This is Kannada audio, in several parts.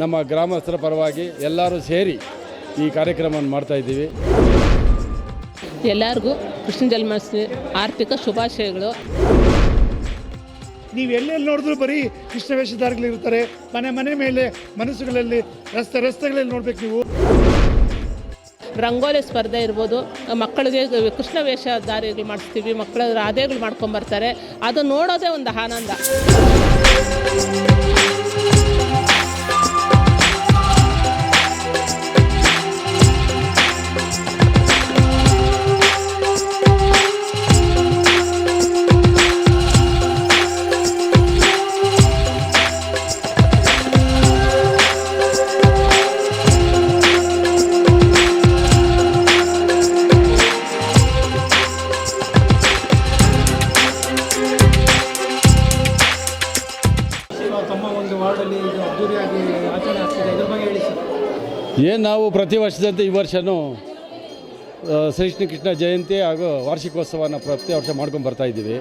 ನಮ್ಮ ಗ್ರಾಮಸ್ಥರ ಪರವಾಗಿ ಎಲ್ಲರೂ ಸೇರಿ ಈ ಕಾರ್ಯಕ್ರಮವನ್ನು ಮಾಡ್ತಾ ಇದ್ದೀವಿ. ಎಲ್ಲರಿಗೂ ಕೃಷ್ಣ ಜನ್ಮಾಷ್ಟಮಿ ಆರ್ಥಿಕ ಶುಭಾಶಯಗಳು. ನೀವು ಎಲ್ಲೆಲ್ಲಿ ನೋಡಿದ್ರು ಬರೀ ಕೃಷ್ಣ ವೇಷಧಾರಿಗಳಿರ್ತಾರೆ ಮನೆ ಮನೆ ಮೇಲೆ ಮನಸ್ಸುಗಳಲ್ಲಿ ರಸ್ತೆ ರಸ್ತೆಗಳಲ್ಲಿ ನೋಡ್ಬೇಕು ನೀವು. ರಂಗೋಲಿ ಸ್ಪರ್ಧೆ ಇರ್ಬೋದು ಮಕ್ಕಳಿಗೆ ಕೃಷ್ಣ ವೇಷಧಾರಿಗಳು ಮಾಡಿಸ್ತೀವಿ ಮಕ್ಕಳ ರಾಧೆಗಳು ಮಾಡ್ಕೊಂಬರ್ತಾರೆ ಅದು ನೋಡೋದೇ ಒಂದು ಆನಂದ. ಏನು ನಾವು ಪ್ರತಿ ವರ್ಷದಂತೆ ಈ ವರ್ಷವೂ ಶ್ರೀಕೃಷ್ಣ ಕೃಷ್ಣ ಜಯಂತಿ ಹಾಗೂ ವಾರ್ಷಿಕೋತ್ಸವನ ಪ್ರತಿ ವರ್ಷ ಮಾಡ್ಕೊಂಡು ಬರ್ತಾ ಇದ್ದೀವಿ.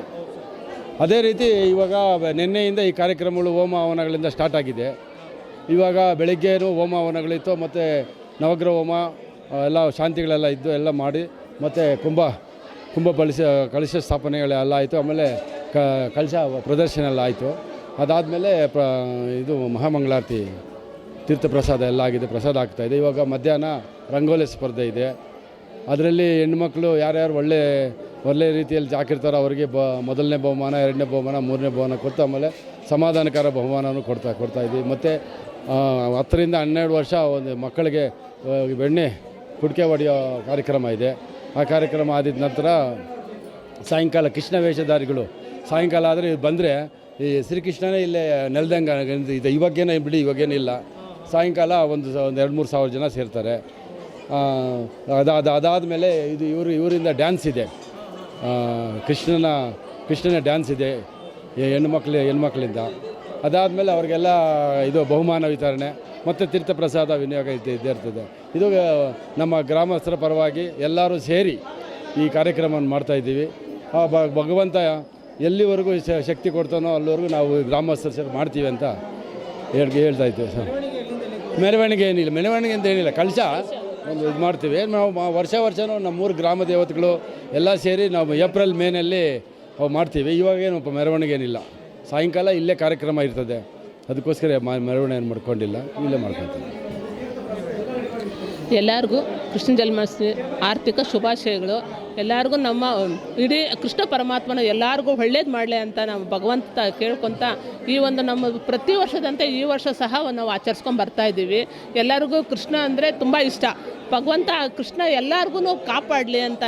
ಅದೇ ರೀತಿ ಇವಾಗ ನಿನ್ನೆಯಿಂದ ಈ ಕಾರ್ಯಕ್ರಮಗಳು ಹೋಮ ಹವನಗಳಿಂದ ಸ್ಟಾರ್ಟ್ ಆಗಿದೆ. ಇವಾಗ ಬೆಳಗ್ಗೆನೂ ಹೋಮ ಹವನಗಳಿತ್ತು, ಮತ್ತು ನವಗ್ರಹ ಹೋಮ ಎಲ್ಲ ಶಾಂತಿಗಳೆಲ್ಲ ಇದ್ದು ಎಲ್ಲ ಮಾಡಿ, ಮತ್ತು ಕುಂಭ ಕುಂಭ ಬಳಸ ಕಳಶ ಸ್ಥಾಪನೆಗಳೆಲ್ಲ ಆಯಿತು, ಆಮೇಲೆ ಕಳಶ ಪ್ರದರ್ಶನ ಎಲ್ಲ ಆಯಿತು. ಅದಾದಮೇಲೆ ಪ್ರ, ಇದು ಮಹಾಮಂಗಳಾರತಿ ತೀರ್ಥ ಪ್ರಸಾದ ಎಲ್ಲ ಆಗಿದೆ, ಪ್ರಸಾದ ಆಗ್ತಾ ಇದೆ. ಇವಾಗ ಮಧ್ಯಾಹ್ನ ರಂಗೋಲಿ ಸ್ಪರ್ಧೆ ಇದೆ. ಅದರಲ್ಲಿ ಹೆಣ್ಮಕ್ಳು ಯಾರ್ಯಾರು ಒಳ್ಳೆ ಒಳ್ಳೆ ರೀತಿಯಲ್ಲಿ ಜಾಕಿರ್ತಾರೋ ಅವರಿಗೆ ಬ, ಮೊದಲನೇ ಬಹುಮಾನ, ಎರಡನೇ ಬಹುಮಾನ, ಮೂರನೇ ಬಹುಮಾನ ಕೊಡ್ತಾ ಆಮೇಲೆ ಸಮಾಧಾನಕರ ಬಹುಮಾನನೂ ಕೊಡ್ತಾ ಕೊಡ್ತಾ ಇದ್ದೀವಿ. ಮತ್ತು ಹತ್ತರಿಂದ ಹನ್ನೆರಡು ವರ್ಷ ಒಂದು ಮಕ್ಕಳಿಗೆ ಬೆಣ್ಣೆ ಕುಡಿಕೆ ಹೊಡೆಯೋ ಕಾರ್ಯಕ್ರಮ ಇದೆ. ಆ ಕಾರ್ಯಕ್ರಮ ಆದಿದ ನಂತರ ಸಾಯಂಕಾಲ ಕೃಷ್ಣ ವೇಷಧಾರಿಗಳು, ಸಾಯಂಕಾಲ ಆದರೆ ಬಂದರೆ ಈ ಶ್ರೀಕೃಷ್ಣನೇ ಇಲ್ಲೇ ನೆಲ್ದಂಗೆ ಇದೆ. ಇವಾಗೇನೇ ಬಿಡಿ ಇವಾಗೇನಿಲ್ಲ ಸಾಯಂಕಾಲ ಒಂದು ಒಂದು ಎರಡು ಮೂರು ಸಾವಿರ ಜನ ಸೇರ್ತಾರೆ. ಅದು ಅದು ಅದಾದಮೇಲೆ ಇದು ಇವರು ಇವರಿಂದ ಡ್ಯಾನ್ಸ್ ಇದೆ. ಕೃಷ್ಣನ ಕೃಷ್ಣನ ಡ್ಯಾನ್ಸ್ ಇದೆ ಹೆಣ್ಮಕ್ಳು ಹೆಣ್ಮಕ್ಳಿಂದ. ಅದಾದಮೇಲೆ ಅವ್ರಿಗೆಲ್ಲ ಇದು ಬಹುಮಾನ ವಿತರಣೆ, ಮತ್ತು ತೀರ್ಥ ಪ್ರಸಾದ ವಿನಿಯೋಗ ಇದೆ ಇದ್ದೇ ಇರ್ತದೆ. ಇದು ನಮ್ಮ ಗ್ರಾಮಸ್ಥರ ಪರವಾಗಿ ಎಲ್ಲರೂ ಸೇರಿ ಈ ಕಾರ್ಯಕ್ರಮವನ್ನು ಮಾಡ್ತಾ ಇದ್ದೀವಿ. ಆ, ಭ- ಭಗವಂತ ಎಲ್ಲಿವರೆಗೂ ಶಕ್ತಿ ಕೊಡ್ತಾನೋ ಅಲ್ಲಿವರೆಗೂ ನಾವು ಗ್ರಾಮಸ್ಥರು ಸೇರಿ ಮಾಡ್ತೀವಿ ಅಂತ ಹೇಳಿ ಹೇಳ್ತಾ ಇದ್ದೀವಿ ಸರ್. ಮೆರವಣಿಗೆ ಏನಿಲ್ಲ. ಮೆರವಣಿಗೆ ಅಂತ ಏನಿಲ್ಲ. ಕಳಶ ಒಂದು ಇದು ಮಾಡ್ತೀವಿ. ನಾವು ವರ್ಷ ವರ್ಷವೂ ನಮ್ಮೂರು ಗ್ರಾಮ ದೇವತೆಗಳು ಎಲ್ಲ ಸೇರಿ ನಾವು ಏಪ್ರಿಲ್ ಮೇನಲ್ಲಿ ಮಾಡ್ತೀವಿ. ಇವಾಗ ಏನು ಮೆರವಣಿಗೆ ಏನಿಲ್ಲ. ಸಾಯಂಕಾಲ ಇಲ್ಲೇ ಕಾರ್ಯಕ್ರಮ ಇರ್ತದೆ. ಅದಕ್ಕೋಸ್ಕರ ಮೆರವಣಿಗೆ ಮಾಡ್ಕೊಂಡಿಲ್ಲ. ಇಲ್ಲೇ ಮಾಡ್ಕೊತೀವಿ ಎಲ್ಲರಿಗೂ ಕೃಷ್ಣ ಜನ್ಮಾಷ್ಟಮಿ ಆರ್ಥಿಕ ಶುಭಾಶಯಗಳು. ಎಲ್ಲರಿಗೂ ನಮ್ಮ ಇಡೀ ಕೃಷ್ಣ ಪರಮಾತ್ಮನ ಎಲ್ಲರಿಗೂ ಒಳ್ಳೇದು ಮಾಡಲಿ ಅಂತ ನಾವು ಭಗವಂತ ಕೇಳ್ಕೊತ ಈ ಒಂದು ನಮ್ಮ ಪ್ರತಿ ವರ್ಷದಂತೆ ಈ ವರ್ಷ ಸಹ ನಾವು ಆಚರಿಸ್ಕೊಂಡು ಬರ್ತಾ ಇದ್ದೀವಿ. ಎಲ್ಲರಿಗೂ ಕೃಷ್ಣ ಅಂದರೆ ತುಂಬ ಇಷ್ಟ. ಭಗವಂತ ಕೃಷ್ಣ ಎಲ್ಲರಿಗೂ ಕಾಪಾಡಲಿ ಅಂತ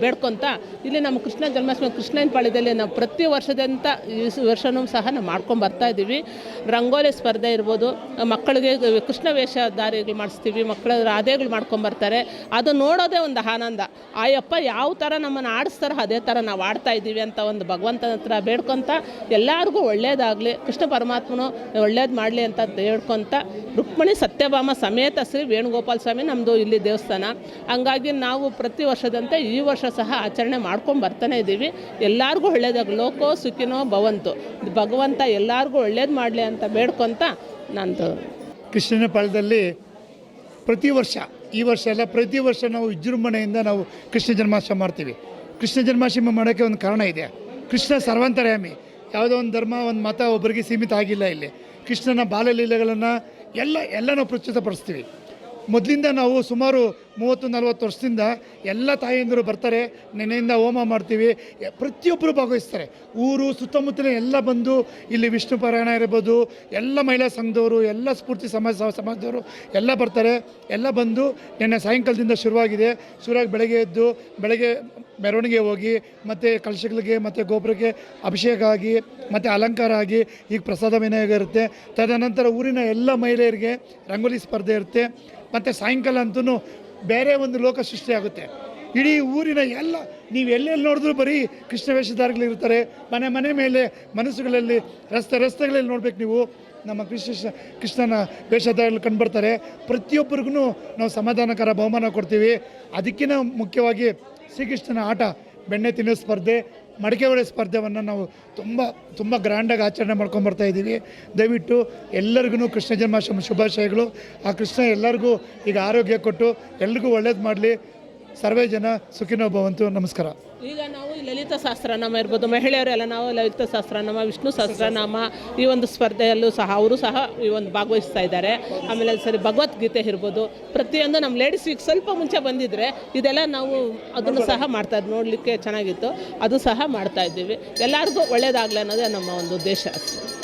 ಬೇಡ್ಕೊಂತ ಇಲ್ಲಿ ನಮ್ಮ ಕೃಷ್ಣ ಜನ್ಮಾಷ್ಟಮಿ ಕೃಷ್ಣನ ಪಾಳ್ಯದಲ್ಲಿ ನಾವು ಪ್ರತಿ ವರ್ಷದಂತ ಈ ವರ್ಷನೂ ಸಹ ನಾವು ಮಾಡ್ಕೊಂಡು ಬರ್ತಾ ಇದ್ದೀವಿ. ರಂಗೋಲಿ ಸ್ಪರ್ಧೆ ಇರ್ಬೋದು, ಮಕ್ಕಳಿಗೆ ಕೃಷ್ಣ ವೇಷಧಾರಿಗಳು ಮಾಡಿಸ್ತೀವಿ, ಮಕ್ಕಳ ರಾಧೆಗಳು ಮಾಡ್ಕೊಂಬರ್ತಾರೆ ಅದು ನೋಡೋದೇ ಒಂದು ಆನಂದ. ಆಯಪ್ಪ ಯಾವ ಥರ ನಮ್ಮನ್ನು ಆಡಿಸ್ತಾರೋ ಅದೇ ಥರ ನಾವು ಆಡ್ತಾ ಇದ್ದೀವಿ ಅಂತ ಒಂದು ಭಗವಂತನ ಹತ್ರ ಬೇಡ್ಕೊತ ಎಲ್ಲರಿಗೂ ಒಳ್ಳೇದಾಗಲಿ, ಕೃಷ್ಣ ಪರಮಾತ್ಮನು ಒಳ್ಳೇದು ಮಾಡಲಿ ಅಂತ ಹೇಳ್ಕೊತ ರುಕ್ಮಿಣಿ ಸತ್ಯಭಾಮ ಸಮೇತ ಶ್ರೀ ವೇಣುಗೋಪಾಲ ಸ್ವಾಮಿ ನಮ್ಮದು ಇಲ್ಲಿ ದೇವಸ್ಥಾನ. ಹಂಗಾಗಿ ನಾವು ಪ್ರತಿ ವರ್ಷದಂತೆ ಈ ವರ್ಷ ಸಹ ಆಚರಣೆ ಮಾಡ್ಕೊಂಡು ಬರ್ತಾನೆ ಇದ್ದೀವಿ. ಎಲ್ಲರಿಗೂ ಒಳ್ಳೇದಾಗ ಲೋಕೋ ಸುಖಿನೋ ಭವಂತು. ಭಗವಂತ ಎಲ್ಲರಿಗೂ ಒಳ್ಳೇದು ಮಾಡಲಿ ಅಂತ ಬೇಡ್ಕೊತ ನಂದು. ಕೃಷ್ಣನ ಪ್ರತಿ ವರ್ಷ ಈ ವರ್ಷ ಅಲ್ಲ, ಪ್ರತಿ ವರ್ಷ ನಾವು ವಿಜೃಂಭಣೆಯಿಂದ ನಾವು ಕೃಷ್ಣ ಜನ್ಮಾಷ್ಟಮಿ ಮಾಡ್ತೀವಿ. ಕೃಷ್ಣ ಜನ್ಮಾಷ್ಟಮಿ ಮಾಡೋಕ್ಕೆ ಒಂದು ಕಾರಣ ಇದೆ. ಕೃಷ್ಣ ಸರ್ವಾಂತರ್ಯಾಮಿ. ಯಾವುದೋ ಒಂದು ಧರ್ಮ, ಒಂದು ಮತ ಒಬ್ಬರಿಗೆ ಸೀಮಿತ ಆಗಿಲ್ಲ ಇಲ್ಲಿ. ಕೃಷ್ಣನ ಬಾಲಲೀಲೆಗಳನ್ನು ಎಲ್ಲ ಎಲ್ಲ ನಾವು ಪ್ರಸ್ತುತಪಡಿಸ್ತೀವಿ. ಮೊದಲಿಂದ ನಾವು ಸುಮಾರು ಮೂವತ್ತು, ನಲವತ್ತು ವರ್ಷದಿಂದ ಎಲ್ಲ ತಾಯಂದಿರು ಬರ್ತಾರೆ, ನೆನೆಯಿಂದ ಹೋಮ ಮಾಡ್ತೀವಿ ಪ್ರತಿಯೊಬ್ಬರು ಭಾಗವಹಿಸ್ತಾರೆ. ಊರು, ಸುತ್ತಮುತ್ತಲಿನ ಎಲ್ಲ ಬಂದು ಇಲ್ಲಿ ವಿಷ್ಣು ಪಾರಾಯಣ ಇರ್ಬೋದು, ಎಲ್ಲ ಮಹಿಳಾ ಸಂಘದವರು, ಎಲ್ಲ ಸ್ಫೂರ್ತಿ ಸಮಾಜ ಸಮಾಜದವರು ಎಲ್ಲ ಬರ್ತಾರೆ. ಎಲ್ಲ ಬಂದು ನಿನ್ನೆ ಸಾಯಂಕಾಲದಿಂದ ಶುರುವಾಗಿದೆ. ಶುರುವಾಗಿ ಬೆಳಗ್ಗೆ ಎದ್ದು, ಬೆಳಗ್ಗೆ ಮೆರವಣಿಗೆ ಹೋಗಿ, ಮತ್ತು ಕಲಶಗಳಿಗೆ, ಮತ್ತು ಗೋಪುರಕ್ಕೆ ಅಭಿಷೇಕ ಆಗಿ, ಮತ್ತು ಅಲಂಕಾರ ಆಗಿ, ಈಗ ಪ್ರಸಾದ ವಿನಿಯೋಗ ಇರುತ್ತೆ. ತದನಂತರ ಊರಿನ ಎಲ್ಲ ಮಹಿಳೆಯರಿಗೆ ರಂಗೋಲಿ ಸ್ಪರ್ಧೆ ಇರುತ್ತೆ. ಮತ್ತು ಸಾಯಂಕಾಲ ಅಂತೂ ಬೇರೆ ಒಂದು ಲೋಕ ಸೃಷ್ಟಿಯಾಗುತ್ತೆ ಇಡೀ ಊರಿನ ಎಲ್ಲ, ನೀವು ಎಲ್ಲೆಲ್ಲಿ ನೋಡಿದ್ರು ಬರೀ ಕೃಷ್ಣ ವೇಷಧಾರಿಗಳಿರ್ತಾರೆ ಮನೆ ಮನೆ ಮೇಲೆ ಮನಸ್ಸುಗಳಲ್ಲಿ, ರಸ್ತೆ, ರಸ್ತೆಗಳಲ್ಲಿ ನೋಡ್ಬೇಕು ನೀವು. ನಮ್ಮ ಕೃಷ್ಣ, ಕೃಷ್ಣನ ವೇಷಧಾರಿಗಳು ಕಂಡುಬರ್ತಾರೆ. ಪ್ರತಿಯೊಬ್ಬರಿಗೂ ನಾವು ಸಮಾಧಾನಕರ ಬಹುಮಾನ ಕೊಡ್ತೀವಿ. ಅದಕ್ಕಿಂತ ಮುಖ್ಯವಾಗಿ ಶ್ರೀಕೃಷ್ಣನ ಆಟ, ಬೆಣ್ಣೆ ತಿನ್ನೋ ಸ್ಪರ್ಧೆ ಮಡಿಕೆ ಸ್ಪರ್ಧೆಯನ್ನು ನಾವು ತುಂಬ ತುಂಬ ಗ್ರ್ಯಾಂಡಾಗಿ ಆಚರಣೆ ಮಾಡ್ಕೊಂಡು ಬರ್ತಾ ಇದ್ದೀವಿ. ದಯವಿಟ್ಟು ಎಲ್ಲರಿಗೂ ಕೃಷ್ಣ ಜನ್ಮಾಷ್ಟಮಿ ಶುಭಾಶಯಗಳು. ಆ ಕೃಷ್ಣ ಎಲ್ಲರಿಗೂ ಈಗ ಆರೋಗ್ಯ ಕೊಟ್ಟು ಎಲ್ರಿಗೂ ಒಳ್ಳೇದು ಮಾಡಲಿ. ಸರ್ವೇ ಜನ ಸುಖಿನೋ ಭವಂತು. ನಮಸ್ಕಾರ. ಈಗ ನಾವು ಲಲಿತ ಸಹಸ್ರನಾಮ ಇರ್ಬೋದು ಮಹಿಳೆಯರೆಲ್ಲ ನಾವು ಲಲಿತ ಸಹಸ್ರನಾಮ, ವಿಷ್ಣು ಸಹಸ್ರನಾಮ ಈ ಒಂದು ಸ್ಪರ್ಧೆಯಲ್ಲೂ ಸಹ ಅವರು ಸಹ ಈ ಒಂದು ಭಾಗವಹಿಸ್ತಾ ಇದ್ದಾರೆ. ಆಮೇಲೆ ಸರಿ ಭಗವದ್ಗೀತೆ ಇರ್ಬೋದು, ಪ್ರತಿಯೊಂದು ನಮ್ಮ ಲೇಡೀಸ್ ಸ್ವಲ್ಪ ಮುಂಚೆ ಬಂದಿದ್ದರೆ ಇದೆಲ್ಲ ನಾವು ಅದನ್ನು ಸಹ ಮಾಡ್ತಾ ಇದ್ವಿ ನೋಡಲಿಕ್ಕೆ ಚೆನ್ನಾಗಿತ್ತು, ಅದು ಸಹ ಮಾಡ್ತಾ ಇದ್ದೀವಿ. ಎಲ್ಲರಿಗೂ ಒಳ್ಳೇದಾಗಲಿ ಅನ್ನೋದೇ ನಮ್ಮ ಒಂದು ಉದ್ದೇಶ. ಅಷ್ಟೇ